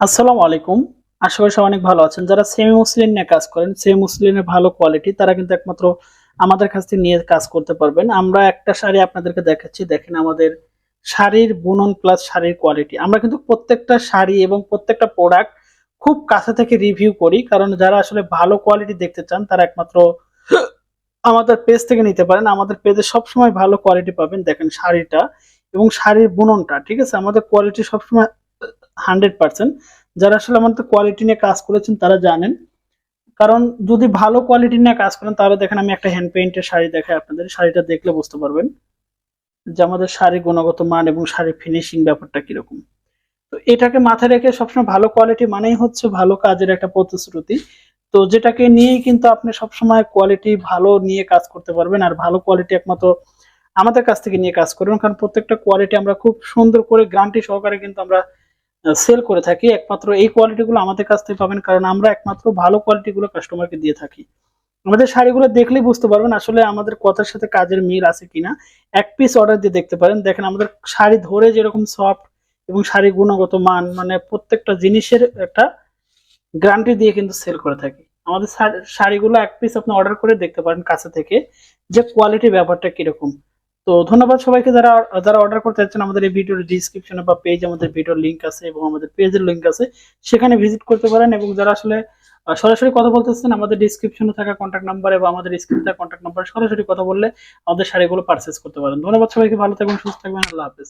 আসসালামু আলাইকুম। আশা করি সবাই অনেক ভালো আছেন। যারা সেমি মুসলিম নিয়ে কাজ করেন সেমি মুসলিমের ভালো কোয়ালিটি তারা কিন্তু একমাত্র আমাদের কাছ থেকে নিয়ে কাজ করতে পারবেন। আমরা একটা শাড়ি আপনাদেরকে দেখাচ্ছি। দেখেন আমাদের শাড়ির বুনন প্লাস শাড়ির কোয়ালিটি আমরা কিন্তু প্রত্যেকটা শাড়ি এবং প্রত্যেকটা প্রোডাক্ট খুব কাছে থেকে রিভিউ করি। কারণ যারা আসলে ভালো কোয়ালিটি দেখতে চান, তারা একমাত্র আমাদের পেজ থেকে নিতে পারেন। আমাদের পেজে সবসময় ভালো কোয়ালিটি পাবেন, দেখেন শাড়িটা এবং শাড়ির বুননটা, ঠিক আছে? আমাদের কোয়ালিটি সবসময় হান্ড্রেড পার্সেন্ট। যারা আসলে আমাদের কোয়ালিটি নিয়ে কাজ করেছেন, তারা জানেন। কারণ যদি ভালো কোয়ালিটি নিয়ে কাজ করেন, তাহলে দেখেন আমি একটা হ্যান্ড পেইন্টের শাড়ি দেখাই আপনাদের। শাড়িটা দেখলে বুঝতে পারবেন যে আমাদের শাড়ির গুণগত মান এবং শাড়ির ফিনিশিং ব্যাপারটা কীরকম। তো এটাকে মাথায় রেখে সবসময় ভালো কোয়ালিটি মানেই হচ্ছে ভালো কাজের একটা প্রতিশ্রুতি। তো যেটাকে নিয়েই কিন্তু আপনি সবসময় কোয়ালিটি ভালো নিয়ে কাজ করতে পারবেন আর ভালো কোয়ালিটি একমাত্র আমাদের কাছ থেকে নিয়ে কাজ করবেন। কারণ প্রত্যেকটা কোয়ালিটি আমরা খুব সুন্দর করে গ্যারান্টি সহকারে কিন্তু আমরা সেল করে থাকি, একমাত্র এই কোয়ালিটিগুলো আমাদের কাছ থেকে পাবেন, কারণ আমরা একমাত্র ভালো কোয়ালিটিগুলো কাস্টমারকে দিয়ে থাকি। আমাদের শাড়িগুলো দেখলেই বুঝতে পারবেন আসলে আমাদের কথার সাথে কাজের মিল আছে কিনা। এক পিস অর্ডার দিয়ে দেখতে পারেন। দেখেন আমাদের শাড়ি ধরে যেরকম সফট এবং শাড়ি গুণগত মান মানে প্রত্যেকটা জিনিসের একটা গ্যারান্টি দিয়ে কিন্তু সেল করে থাকি। আমাদের শাড়ি- শাড়িগুলো এক পিস আপনি অর্ডার করে দেখতে পারেন কাছে থেকে যে কোয়ালিটি ব্যাপারটা কীরকম। তো ধন্যবাদ সবাইকে যারা যারা অর্ডার করতে চাচ্ছেন আমাদের এই ভিডিওর ডিসক্রিপশনে বা পেজ আমাদের ভিডিওর লিংক আছে এবং আমাদের পেজের লিংক আছে, সেখানে ভিজিট করতে পারেন এবং যারা আসলে সরাসরি কথা বলতেছেন আমাদের ডিসক্রিপশনে থাকা কন্ট্যাক্ট নাম্বার এবং আমাদের স্ক্রিনে থাকা কন্ট্যাক্ট নাম্বার সরাসরি কথা বললে আমাদের শাড়িগুলো পারচেস করতে পারেন। ধন্যবাদ সবাইকে, ভালো থাকবেন, সুস্থ থাকবেন, আল্লাহ হাফেজ।